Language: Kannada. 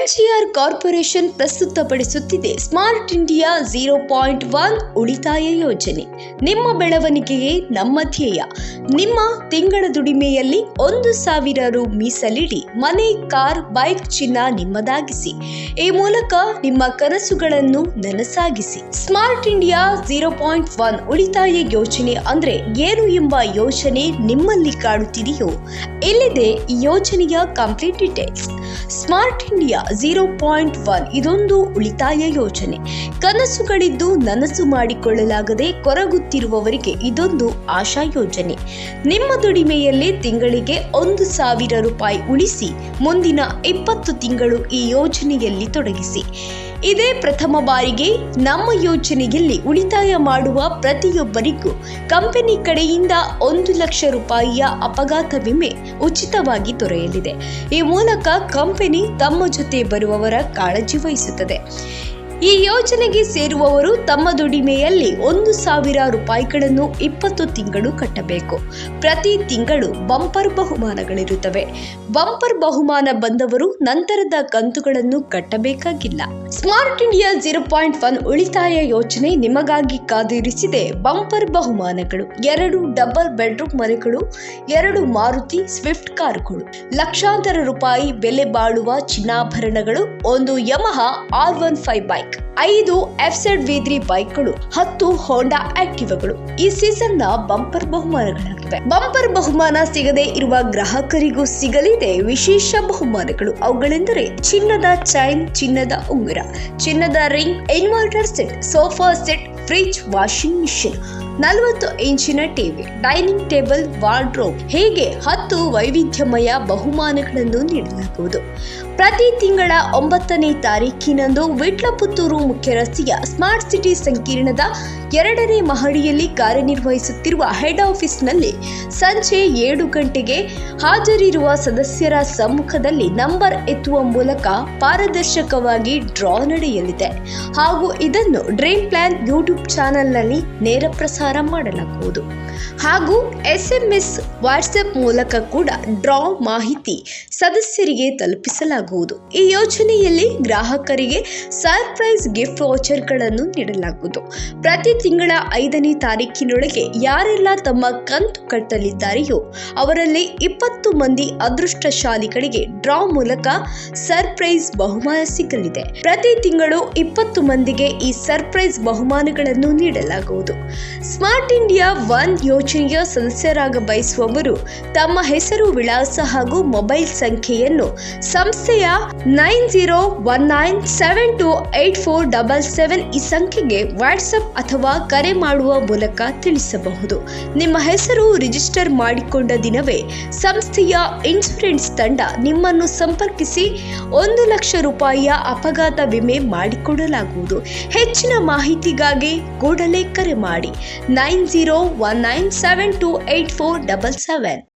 MGR corporation ಪ್ರಸ್ತುತಪಡಿಸುತ್ತಿದೆ. Smart India zero point one ಉಳಿತಾಯ ಯೋಜನೆ. ನಿಮ್ಮ ಬೆಳವಣಿಗೆಯೇ ನಮ್ಮ ಧ್ಯೇಯ. ನಿಮ್ಮ ತಿಂಗಳ ದುಡಿಮೆಯಲ್ಲಿ ಒಂದು ಸಾವಿರ ರು ಮೀಸಲಿಡಿ. ಮನೆ, ಕಾರ್, ಬೈಕ್ ಚಿನ್ನ ನಿಮ್ಮದಾಗಿಸಿ. ಈ ಮೂಲಕ ನಿಮ್ಮ ಕನಸುಗಳನ್ನು ನನಸಾಗಿಸಿ. Smart India zero point one ಉಳಿತಾಯ ಯೋಜನೆ ಅಂದ್ರೆ ಏನು ಎಂಬ ಯೋಜನೆ ನಿಮ್ಮಲ್ಲಿ ಕಾಡುತ್ತಿದೆಯೋ, ಇಲ್ಲಿದೆ ಈ ಯೋಜನೆಯ complete details. Smart India zero point one ಇದೊಂದು ಉಳಿತಾಯ ಯೋಜನೆ. ಕನಸುಗಳಿದ್ದು ನನಸು ಮಾಡಿಕೊಳ್ಳಲಾಗದೆ ಕೊರಗುತ್ತಿರುವವರಿಗೆ ಇದೊಂದು ಆಶಾ ಯೋಜನೆ. ನಿಮ್ಮ ದುಡಿಮೆಯಲ್ಲಿ ತಿಂಗಳಿಗೆ ಒಂದು ಸಾವಿರ ರೂಪಾಯಿ ಉಳಿಸಿ, ಮುಂದಿನ ಇಪ್ಪತ್ತು ತಿಂಗಳು ಈ ಯೋಜನೆಯಲ್ಲಿ ತೊಡಗಿಸಿ. ಇದೇ ಪ್ರಥಮ ಬಾರಿಗೆ ನಮ್ಮ ಯೋಜನೆಯಲ್ಲಿ ಉಳಿತಾಯ ಮಾಡುವ ಪ್ರತಿಯೊಬ್ಬರಿಗೂ ಕಂಪನಿ ಕಡೆಯಿಂದ ಒಂದು ಲಕ್ಷ ರೂಪಾಯಿಯ ಅಪಘಾತ ವಿಮೆ ಉಚಿತವಾಗಿ ದೊರೆಯಲಿದೆ. ಈ ಮೂಲಕ ಕಂಪನಿ ತಮ್ಮ ಜೊತೆ ಬರುವವರ ಕಾಳಜಿ ವಹಿಸುತ್ತದೆ. ಈ ಯೋಜನೆಗೆ ಸೇರುವವರು ತಮ್ಮ ದುಡಿಮೆಯಲ್ಲಿ ಒಂದು ಸಾವಿರ ರೂಪಾಯಿಗಳನ್ನು ಇಪ್ಪತ್ತು ತಿಂಗಳು ಕಟ್ಟಬೇಕು. ಪ್ರತಿ ತಿಂಗಳು ಬಂಪರ್ ಬಹುಮಾನಗಳಿರುತ್ತವೆ. ಬಂಪರ್ ಬಹುಮಾನ ಬಂದವರು ನಂತರದ ಕಂತುಗಳನ್ನು ಕಟ್ಟಬೇಕಾಗಿಲ್ಲ. Smart India zero point one ಉಳಿತಾಯ ಯೋಜನೆ ನಿಮಗಾಗಿ ಕಾದಿರಿಸಿದೆ. ಬಂಪರ್ ಬಹುಮಾನಗಳು, ಎರಡು ಡಬಲ್ ಬೆಡ್ರೂಮ್ ಮನೆಗಳು, ಎರಡು ಮಾರುತಿ ಸ್ವಿಫ್ಟ್ ಕಾರುಗಳು, ಲಕ್ಷಾಂತರ ರೂಪಾಯಿ ಬೆಲೆ ಬಾಳುವ ಚಿನ್ನಾಭರಣಗಳು, ಒಂದು Yamaha R one five bike ಐದು ಎಫ್ಸೆಡ್ ವಿ ಬೈಕ್ಗಳು, ಹತ್ತು ಹೋಂಡಾ ಆಕ್ಟಿವಾಗಳು. ಈ ಸೀಸನ್ನ ಬಂಪರ್ ಬಹುಮಾನಗಳಾಗಿವೆ. ಬಂಪರ್ ಬಹುಮಾನ ಸಿಗದೆ ಇರುವ ಗ್ರಾಹಕರಿಗೂ ಸಿಗಲಿದೆ ವಿಶೇಷ ಬಹುಮಾನಗಳು. ಅವುಗಳೆಂದರೆ ಚಿನ್ನದ ಚೈನ್, ಚಿನ್ನದ ಉಂಗುರ, ಚಿನ್ನದ ring, inverter set, sofa set, fridge, washing machine. ನಲವತ್ತು ಇಂಚಿನ ಟಿವಿ ಡೈನಿಂಗ್ ಟೇಬಲ್ ವಾರ್ಡ್ರೋಬ್ ಹೀಗೆ ಹತ್ತು ವೈವಿಧ್ಯಮಯ ಬಹುಮಾನಗಳನ್ನು ನೀಡಲಾಗುವುದು? ಪ್ರತಿ ತಿಂಗಳ ಒಂಬತ್ತನೇ ತಾರೀಕಿನಂದು ವಿಟ್ಲಪುತ್ತೂರು ಮುಖ್ಯ ರಸ್ತೆಯ ಸ್ಮಾರ್ಟ್ ಸಿಟಿ ಸಂಕೀರ್ಣದ ಎರಡನೇ ಮಹಡಿಯಲ್ಲಿ ಕಾರ್ಯನಿರ್ವಹಿಸುತ್ತಿರುವ ಹೆಡ್ ಆಫೀಸ್ನಲ್ಲಿ ಸಂಜೆ ಏಳು ಗಂಟೆಗೆ ಹಾಜರಿರುವ ಸದಸ್ಯರ ಸಮ್ಮುಖದಲ್ಲಿ ನಂಬರ್ ಎತ್ತುವ ಮೂಲಕ ಪಾರದರ್ಶಕವಾಗಿ ಡ್ರಾ ನಡೆಯಲಿದೆ. ಹಾಗೂ ಇದನ್ನು ಡ್ರೀಮ್ ಪ್ಲಾನ್ ಯೂಟ್ಯೂಬ್ ಚಾನೆಲ್ನಲ್ಲಿ ನೇರ ಪ್ರಸಾರ ಮಾಡಲಾಗುವುದು. ಹಾಗೂ ಎಸ್ಎಂಎಸ್ ವಾಟ್ಸ್ಆಪ್ ಮೂಲಕ ಕೂಡ ಡ್ರಾ ಮಾಹಿತಿ ಸದಸ್ಯರಿಗೆ ತಲುಪಿಸಲಾಗುವುದು. ಈ ಯೋಜನೆಯಲ್ಲಿ ಗ್ರಾಹಕರಿಗೆ ಸರ್ಪ್ರೈಸ್ ಗಿಫ್ಟ್ ವಾಚರ್ಗಳನ್ನು ನೀಡಲಾಗುವುದು. ಪ್ರತಿ ತಿಂಗಳ ಐದನೇ ತಾರೀಕಿನೊಳಗೆ ಯಾರೆಲ್ಲ ತಮ್ಮ ಕಂತು ಕಟ್ಟಲಿದ್ದಾರೆಯೋ ಅವರಲ್ಲಿ ಇಪ್ಪತ್ತು ಮಂದಿ ಅದೃಷ್ಟಶಾಲಿಗಳಿಗೆ ಡ್ರಾ ಮೂಲಕ ಸರ್ಪ್ರೈಸ್ ಬಹುಮಾನ ಸಿಗಲಿದೆ. ಪ್ರತಿ ತಿಂಗಳು ಇಪ್ಪತ್ತು ಮಂದಿಗೆ ಈ ಸರ್ಪ್ರೈಸ್ ಬಹುಮಾನಗಳನ್ನು ನೀಡಲಾಗುವುದು. ಸ್ಮಾರ್ಟ್ ಇಂಡಿಯಾ ಒನ್ ಯೋಜನೆಯ ಸದಸ್ಯರಾಗ ಬಯಸುವವರು ತಮ್ಮ ಹೆಸರು, ವಿಳಾಸ ಹಾಗೂ ಮೊಬೈಲ್ ಸಂಖ್ಯೆಯನ್ನು ಸಂಸ್ಥೆಯ nine zero one nine seven two eight four double seven ಈ ಸಂಖ್ಯೆಗೆ ವಾಟ್ಸಪ್ ಅಥವಾ ಕರೆ ಮಾಡುವ ಮೂಲಕ ತಿಳಿಸಬಹುದು. ನಿಮ್ಮ ಹೆಸರು ರಿಜಿಸ್ಟರ್ ಮಾಡಿಕೊಂಡ ದಿನವೇ ಸಂಸ್ಥೆಯ ಇನ್ಶೂರೆನ್ಸ್ ತಂಡ ನಿಮ್ಮನ್ನು ಸಂಪರ್ಕಿಸಿ ಒಂದು ಲಕ್ಷ ರೂಪಾಯಿಯ ಅಪಘಾತ ವಿಮೆ ಮಾಡಿಕೊಡಲಾಗುವುದು. ಹೆಚ್ಚಿನ ಮಾಹಿತಿಗಾಗಿ ಕೂಡಲೇ ಕರೆ ಮಾಡಿ. 9019728477.